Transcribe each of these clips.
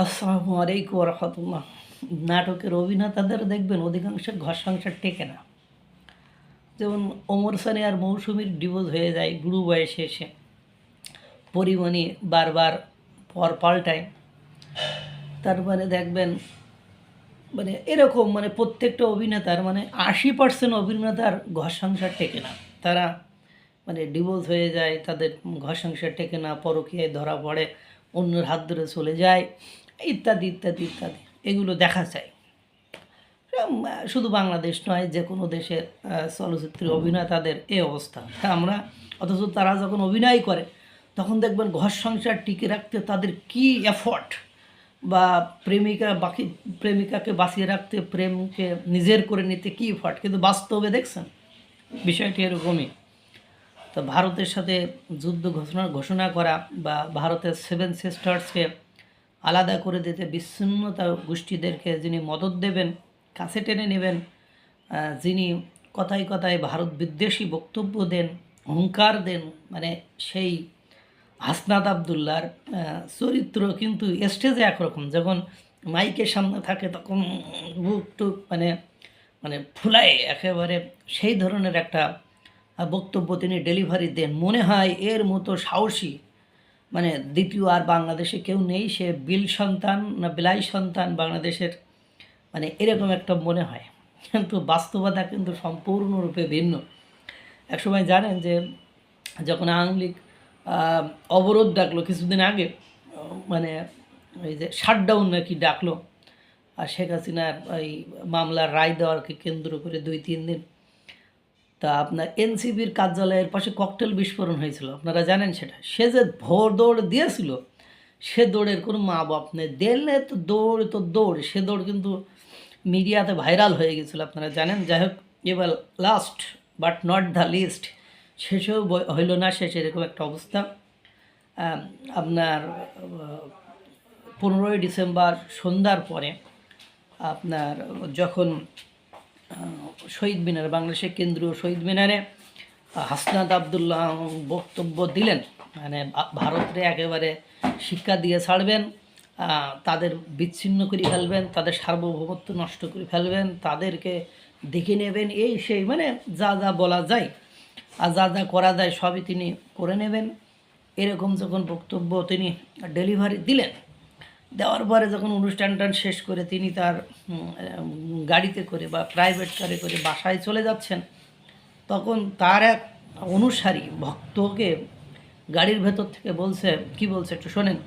আসসালামু আলাইকুম রহমতুল্লাহ নাটকের অভিনেতাদের দেখবেন অধিকাংশ ঘর সংসার টেকে না। যেমন ওমর সানি আর মৌসুমীর ডিভোর্স হয়ে যায় গুরু বয়সে এসে। পরিমণি বারবার পর পাল্টায়। তারপরে দেখবেন মানে এরকম মানে প্রত্যেকটা অভিনেতার মানে আশি পার্সেন্ট অভিনেতার ঘর সংসার টেকে না। তারা মানে ডিভোর্স হয়ে যায়, তাদের ঘর সংসার টেকে না, পরকীয়ায় ধরা পড়ে অন্যের হাত ধরে চলে যায়, ইত্যাদি ইত্যাদি ইত্যাদি। এগুলো দেখা যায়। শুধু বাংলাদেশ নয়, যে কোনো দেশের চলচ্চিত্রে চলচ্চিত্রের অভিনেতাদের এ অবস্থা। আমরা, অথচ তারা যখন অভিনয় করে, তখন দেখবেন ঘর সংসার টিকে রাখতে তাদের কি এফর্ট বা প্রেমিকা বাকি, প্রেমিকাকে বাঁচিয়ে রাখতে, প্রেমকে নিজের করে নিতে কী এফর্ট কিন্তু বাস্তবে দেখছেন, বিষয়টি এরকমই। তো ভারতের সাথে যুদ্ধ ঘোষণা ঘোষণা করা বা ভারতের সেভেন সিস্টার্সকে আলাদা করে দিতে বিচ্ছিন্নতা গোষ্ঠীদেরকে যিনি মদত দেবেন, কাছে টেনে নেবেন যিনি কথায় কথায় ভারত বিদ্বেষী বক্তব্য দেন হুঙ্কার দেন মানে সেই হাসনাত আবদুল্লার চরিত্র কিন্তু স্টেজে একরকম। যখন মাইকের সামনে থাকে তখন বুক টুক মানে মানে ফুলায় একেবারে সেই ধরনের একটা বক্তব্য তিনি ডেলিভারি দেন। মনে হয় এর মতো সাহসী মানে দ্বিতীয় আর বাংলাদেশে কেউ নেই, সে বিল সন্তান না বিলাই সন্তান বাংলাদেশের মানে এরকম একটা মনে হয়। কিন্তু বাস্তবতা কিন্তু সম্পূর্ণরূপে ভিন্ন। একসময় জানেন যে যখন আওয়ামী অবরোধ ডাকলো কিছুদিন আগে মানে ওই যে শাটডাউন নাকি ডাকলো, আর শেখ হাসিনার ওই মামলার রায় দেওয়ারকে কেন্দ্র করে দুই তিন দিন তা আপনার এনসিবির কার্যালয়ের পাশে ককটেল বিস্ফোরণ হয়েছিল। আপনারা জানেন সেটা। সে যে ভোর দৌড় দিয়েছিল, সে দৌড়ের কোনো মা বাপ নেই। দিলে তো দৌড় তো দৌড়। সে দৌড় কিন্তু মিডিয়াতে ভাইরাল হয়ে গেছিল, আপনারা জানেন। যাই হোক, এবার last but not the least শেষেও হইল না শেষ, এরকম একটা অবস্থা। আপনার পনেরোই ডিসেম্বর সন্ধ্যার পরে আপনার যখন শহীদ মিনার, বাংলাদেশের কেন্দ্রীয় শহীদ মিনারে হাসনাত আবদুল্লাহ বক্তব্য দিলেন। মানে ভারতরে একেবারে শিক্ষা দিয়ে ছাড়বেন তাদের বিচ্ছিন্ন করে ফেলবেন, তাদের সার্বভৌমত্ব নষ্ট করে ফেলবেন, তাদেরকে দেখে নেবেন, এই সেই মানে যা যা বলা যায় আর যা যা করা যায় সবই তিনি করে নেবেন। এরকম যখন বক্তব্য তিনি ডেলিভারি দিলেন দেওয়ার পরে যখন অনুষ্ঠানটা শেষ করে তিনি তার গাড়িতে করে বা প্রাইভেট কারে করে বাসায় চলে যাচ্ছেন, তখন তার এক অনুসারী ভক্তকে গাড়ির ভেতর থেকে বলছে, কি বলছে একটু শোনেন,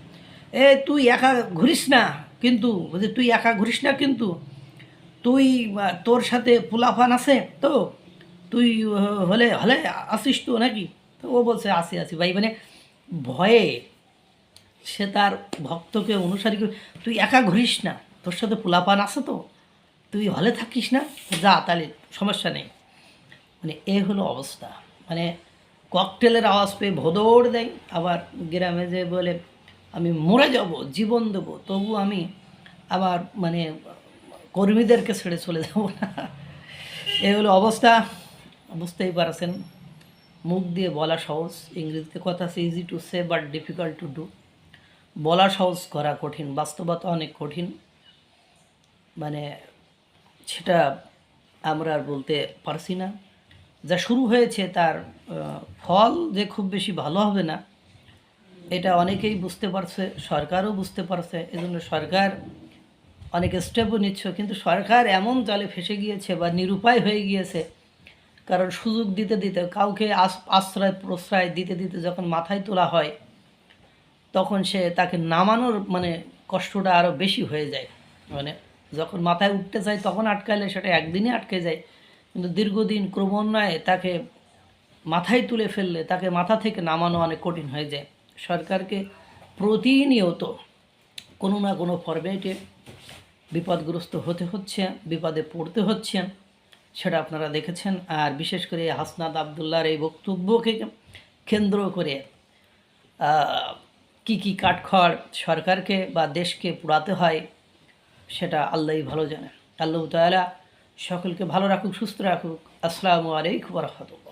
এ, তুই একা ঘুরিস না কিন্তু, বলছে, তুই একা ঘুরিস না কিন্তু, তুই তোর সাথে পোলাফান আছে তো, তুই হলে হলে আসিস তো নাকি? তো ও বলছে, আসি আসি, ভাই। মানে ভয়ে সে তার ভক্তকে অনুসারী করে, তুই একা ঘুরিস না, তোর সাথে পোলাপান আছে তো, তুই হলে থাকিস না, যা, তাহলে সমস্যা নেই। মানে এ হলো অবস্থা। মানে ককটেলের আওয়াজ পেয়ে ভোদৌড় দেয়, আবার গ্রামে যে বলে, আমি মরে যাব, জীবন দেবো, তবু আমি আবার মানে কর্মীদেরকে ছেড়ে চলে যাব না। এ হলো অবস্থা, বুঝতেই পারছেন। মুখ দিয়ে বলা সহজ, ইংরেজিতে কথা আছে easy to say but difficult to do বলা সহজ করা কঠিন, বাস্তবতা অনেক কঠিন। মানে সেটা আমরা আর বলতে পারছি না। যা শুরু হয়েছে তার ফল যে খুব বেশি ভালো হবে না, এটা অনেকেই বুঝতে পারছে, সরকারও বুঝতে পারছে। এজন্য সরকার অনেক স্টেপও নিচ্ছে, কিন্তু সরকার এমন জালে ফেসে গিয়েছে বা নিরুপায় হয়ে গিয়েছে, কারণ সুযোগ দিতে দিতে, কাউকে আশ্রয় প্রশ্রয় দিতে দিতে যখন মাথায় তোলা হয় তখন সে তাকে নামানোর মানে কষ্টটা আরও বেশি হয়ে যায়। মানে যখন মাথায় উঠতে চায় তখন আটকালে সেটা একদিনই আটকে যায়। কিন্তু দীর্ঘদিন ক্রমান্বয়ে তাকে মাথায় তুলে ফেললে, তাকে মাথা থেকে নামানো অনেক কঠিন হয়ে যায়। সরকারকে প্রতিনিয়ত কোনো না কোনো ফরম্যাটে বিপদগ্রস্ত হতে হচ্ছে, বিপদে পড়তে হচ্ছে, সেটা আপনারা দেখেছেন। আর বিশেষ করে হাসনাত আবদুল্লাহর এই বক্তব্যকে কেন্দ্র করে কি কি কাঠখড় সরকারকে বা দেশকে পোড়াতে হয়, সেটা আল্লাহই ভালো জানে। আল্লাহ তালা সকলকে ভালো রাখুক, সুস্থ রাখুক। আসসালামু আলাইকুম রহমতুল্লাহ।